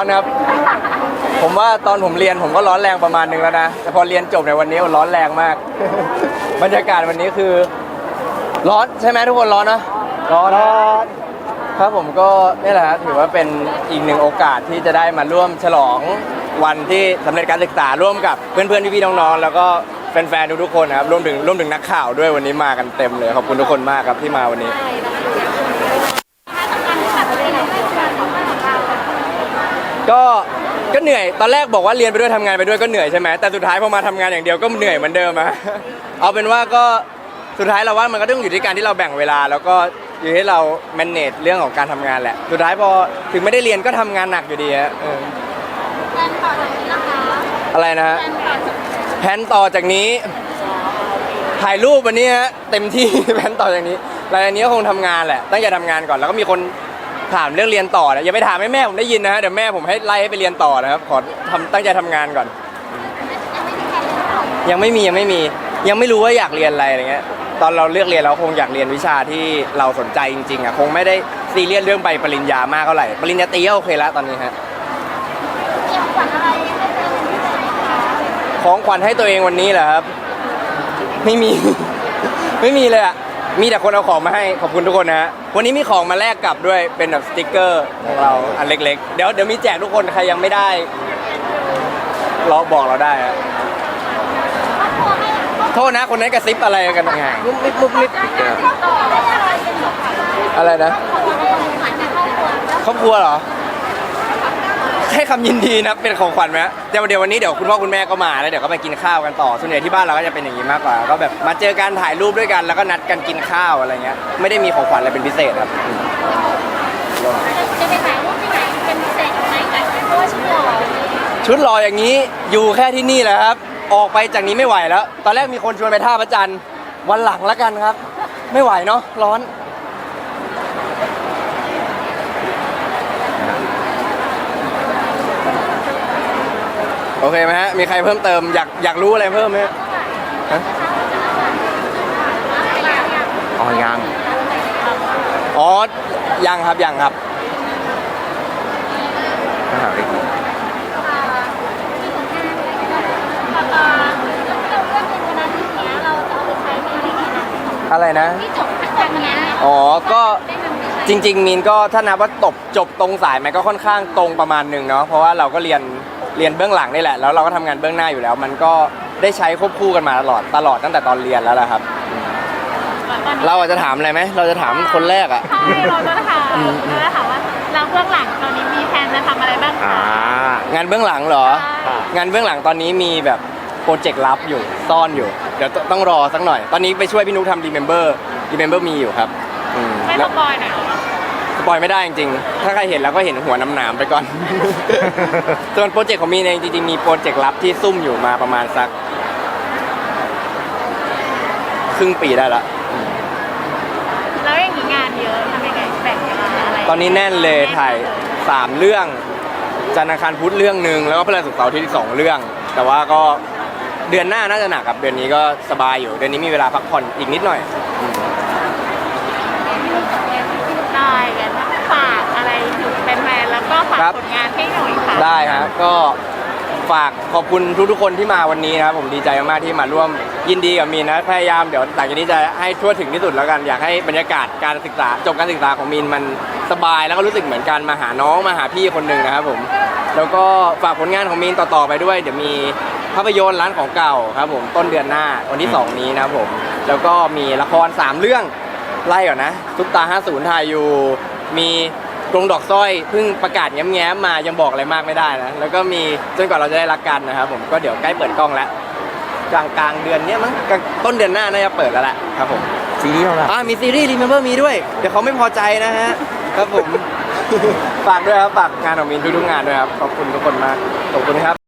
อนครับ ผมว่าตอนผมเรียนผมก็ร้อนแรงประมาณนึงแล้วนะ แต่พอเรียนจบในวันนี้มันร้อนแรงมาก บรรยากาศวันนี้คือ ร้อนใช่ไหมทุกคนร้อนนะร้อนครับผมก็นี่แหละฮะถือว่าเป็นอีกหนึ่งโอกาสที่จะได้มาร่วมฉลองวันที่สำเร็จการศึกษาร่วมกับเพื่อนๆพี่ๆน้องๆแล้วก็แฟนๆทุกๆคนนะครับรวมถึงรวมถึงนักข่าวด้วยวันนี้มากันเต็มเลยขอบคุณทุกคนมากครับที่มาวันนี้ ถ้าทำการที่แบบเป็นอะไรไม่ควรของเรา ก็ก็เหนื่อยตอนแรกบอกว่าเรียนไปด้วยทำงานไปด้วยก็เหนื่อยใช่ไหมแต่สุดท้ายพอมาทำงานอย่างเดียวก็เหนื่อยเหมือนเดิมอะ เอาเป็นว่าก็สุดท้ายเราว่ามันก็ต้องอยู่ที่การที่เราแบ่งเวลา แล้วก็อยู่ที่เรา manage เรื่องของการทำงานแหละ สุดท้ายพอถึงไม่ได้เรียนก็ทำงานหนักอยู่ดีฮะเออแฟนต่อจากนี้นะคะอะไรนะฮะแฟนต่อจากแผนต่อจากนี้ ถ่ายรูปวันนี้ฮะเต็มที่ แผนต่อจากนี้หลังจากนี้ก็คงทำงานแหละตั้งใจทำงานก่อนแล้วก็มีคน ถามเรื่องเรียนต่อนะอย่าไปถามให้แม่ผมได้ยินนะฮะเดี๋ยวแม่ผมให้ไล่ให้ไปเรียนต่อนะครับขอทำตั้งใจทำงานก่อน ยังไม่มียังไม่มียังไม่รู้ว่าอยากเรียนอะไรอะไรเงี้ยตอนเราเลือกเรียนเราคงอยากเรียนวิชาที่เราสนใจจริงๆอะคงไม่ได้ซีเรียสเรื่องไปปริญญามากเท่าไหร่ปริญญาตรีก็โอเคแล้วตอนนี้ฮะเกี่ยวกับอะไรให้เป็นพิเศษคะของขวัญให้ตัวเองวันนี้เหรอครับ ไม่มี ไม่มีเลยอะ มีแต่คนเอาของมาให้ขอบคุณทุกคนนะฮะวันนี้มีของมาแลกกลับด้วยเป็นแบบสติกเกอร์ของเราอันเล็กๆ เดี๋ยวเดี๋ยวมีแจกทุกคนใครยังไม่ได้เราบอกเราได้อะครอบครัวให้โทษนะคนนั้นกระซิบอะไรกันยังไงมุบมิบมุบมิบต่อได้อะไรเป็นของขวัญอะไรนะของขวัญให้ของขวัญจากครอบครัวแล้วครอบครัวเหรอ ให้คำยินดีนะเป็นของขวัญไหมเดี๋ยวเดี๋ยววันนี้เดี๋ยวคุณพ่อคุณแม่ก็มาแล้วเดี๋ยวก็ไปกินข้าวกันต่อส่วนใหญ่ที่บ้านเราก็จะเป็นอย่างนี้มากกว่า ก็แบบมาเจอกันถ่ายรูปด้วยกันแล้วก็นัดกันกินข้าวอะไรเงี้ยไม่ได้มีของขวัญอะไรเป็นพิเศษครับอืมจะไปถ่ายรูปที่ไหนเป็นพิเศษไหมกันเพราะว่าชุดหล่อชุดหล่ออย่างนี้อยู่แค่ที่นี่แหละครับ ออกไปจากนี้ไม่ไหวแล้ว ตอนแรกมีคนชวนไปท่าพระจันทร์วันหลังแล้วกันครับ ไม่ไหวเนาะร้อน โอเคไหมฮะ มีใครเพิ่มเติมอยากอยากรู้อะไรเพิ่มไหมฮะฮะอ๋อยังอ๋อยังครับยังครับมหาวิทยาลัยอะไรนะจบนะ อ๋อ ก็จริง ๆ มีนก็ถ้านับว่าตบจบตรงสายไหมก็ค่อนข้างตรงประมาณหนึ่งเนาะ เพราะว่าเราก็เรียน เรียนเบื้องหลังนี่แหละ แล้วเราก็ทำงานเบื้องหน้าอยู่แล้ว มันก็ได้ใช้ควบคู่กันมาตลอดตลอดตั้งแต่ตอนเรียนแล้วแหละครับ ตอนนี้เราอาจจะถามอะไรไหมเราจะถามคนแรกอะ ใช่เราจะถามเราจะถามว่าเราเบื้องหลังตอนนี้มีแผนจะทำอะไรบ้างอ่า คะงานเบื้องหลังเหรอใช่งานเบื้องหลังตอนนี้มีแบบโปรเจกต์ลับอยู่ซ่อนอยู่ เดี๋ยวต้องรอสักหน่อย ตอนนี้ไปช่วยพี่นุ๊กทำ Remember Remember มีอยู่ครับอืมไม่แล้สวปอยหน่อย เหรอสปอยไม่ได้จริงๆ ถ้าใครเห็นแล้วก็เห็นหัวน้ำหนามไปก่อน ส่วนโปรเจกต์ของมีนเองจริงๆมีโปรเจกต์ลับที่ซุ่มอยู่มาประมาณสัก ครึ่งปีได้ละ แล้วอย่างนี้งานเยอะทำยังไงแบ่งเวลาอะไรตอนนี้แน่นเลยถ่ายสามเรื่อง จันทร์อังคารพุธเรื่องหนึ่งแล้วก็พฤหัสศุกร์เสาร์อาที่สองเรื่อง แต่ว่าก็เดือนหน้าน่าจะหนักครับเดือนนี้ก็สบายอยู่ เดือนนี้มีเวลาพักผ่อนอีกนิดหน่อยได้กันฝากอะไรถึงแฟนๆแล้วก็ฝาก ครับ ผลงานให้หน่อยค่ะได้ครับก็ฝากขอบคุณทุกๆคนที่มาวันนี้นะครับผมดีใจมากๆที่มาร่วมยินดีกับมีนนะพยายามเดี๋ยวหลังจากนี้จะให้ทั่วถึงที่สุดแล้วกันอยากให้บรรยากาศการศึกษาจบการศึกษาของมีนมันสบายแล้วก็รู้สึกเหมือนการมาหาน้องมาหาพี่คนหนึ่งนะครับผมแล้วก็ฝากผลงานของมีนต่อๆไปด้วย เดี๋ยวมีภาพยนตร์ร้านของเก่าครับผมต้นเดือนหน้าวันที่2นี้นะครับผมแล้วก็มีละคร3เรื่องไล่ก่อนนะทุกตา50ถ่ายอยู่มี กรงดอกสร้อยเพิ่งประกาศแง้มๆมายังบอกอะไรมากไม่ได้นะแล้วก็มีจนกว่าเราจะได้รักกันนะครับผมก็เดี๋ยวใกล้เปิดกล้องแล้วกลางกลางๆเดือนเนี้ยมั้งกลางต้นเดือนหน้าน่าจะเปิดแล้วแหละครับผมซีรีส์เราล่ะอ่ามีซีรีส์ Remember มีด้วย เดี๋ยวเขาไม่พอใจนะฮะครับผม ฝากด้วยครับฝากงานของมินทุกๆงานด้วยครับขอบคุณทุกคนมากขอบคุณครับ